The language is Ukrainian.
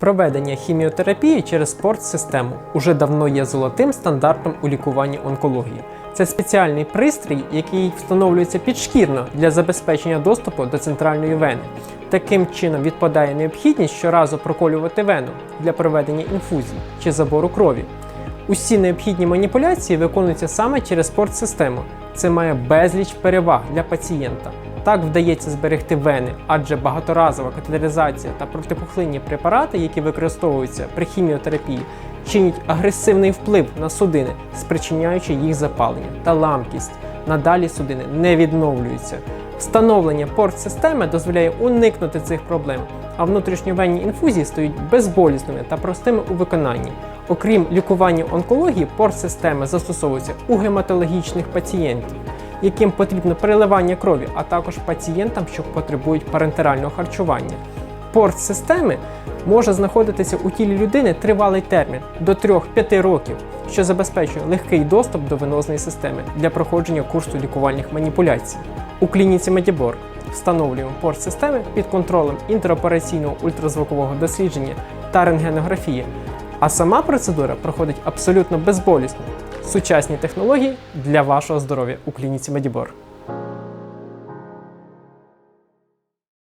Проведення хіміотерапії через спортсистему уже давно є золотим стандартом у лікуванні онкології. Це спеціальний пристрій, який встановлюється підшкірно для забезпечення доступу до центральної вени. Таким чином відпадає необхідність щоразу проколювати вену для проведення інфузій чи забору крові. Усі необхідні маніпуляції виконуються саме через спортсистему. Це має безліч переваг для пацієнта. Так вдається зберегти вени, адже багаторазова катетеризація та протипухлинні препарати, які використовуються при хіміотерапії, чинять агресивний вплив на судини, спричиняючи їх запалення та ламкість. Надалі судини не відновлюються. Встановлення порт-системи дозволяє уникнути цих проблем, а внутрішньовенні інфузії стають безболісними та простими у виконанні. Окрім лікування онкології, порт-системи застосовуються у гематологічних пацієнтів, яким потрібно переливання крові, а також пацієнтам, що потребують парентерального харчування. Порт системи може знаходитися у тілі людини тривалий термін до 3-5 років, що забезпечує легкий доступ до венозної системи для проходження курсу лікувальних маніпуляцій. У клініці Медібор встановлюємо порт системи під контролем інтеропераційного ультразвукового дослідження та рентгенографії, а сама процедура проходить абсолютно безболісно. Сучасні технології для вашого здоров'я у клініці Медібор.